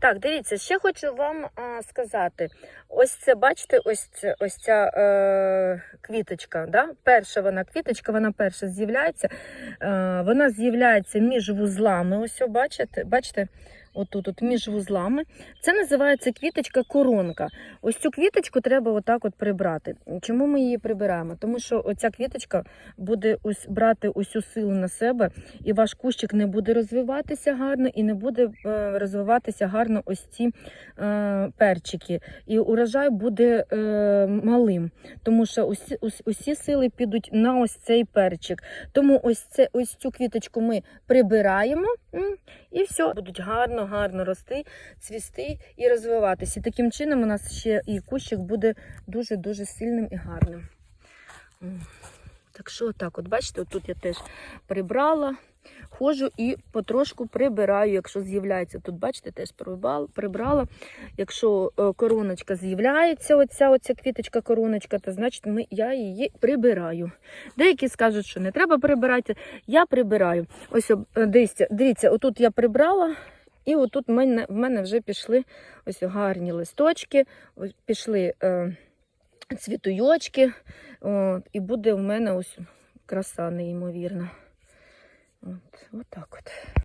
Так, дивіться, ще хочу вам а, сказати. Ось це, бачите, ось це, ось ця е, квіточка. Да? Перша вона квіточка, вона перша з'являється. Е, вона з'являється між вузлами. Ось, бачите? бачите? Отут, от між вузлами. Це називається квіточка коронка. Ось цю квіточку треба отак от прибрати. Чому ми її прибираємо? Тому що оця квіточка буде ось брати усю силу на себе, і ваш кущик не буде розвиватися гарно, і не буде е, розвиватися гарно ось ці е, перчики. І урожай буде е, малим, тому що усі, ус- усі сили підуть на ось цей перчик. Тому ось це ось цю квіточку ми прибираємо і все. Будуть гарно, гарно рости, цвісти і розвиватися. І таким чином у нас ще і кущик буде дуже-дуже сильним і гарним. Так що так, от бачите, тут я теж прибрала, ходжу і потрошку прибираю. Якщо з'являється, тут, бачите, теж прибрала. Якщо е, короночка з'являється, оця, оця квіточка короночка, то значить ми, я її прибираю. Деякі скажуть, що не треба прибирати. Я прибираю. Ось е, дивіться, дивіться, отут я прибрала. І отут в мене, в мене вже пішли ось гарні листочки, ось пішли е, цвітуйочки. От, і буде в мене ось краса неймовірна. От, так от.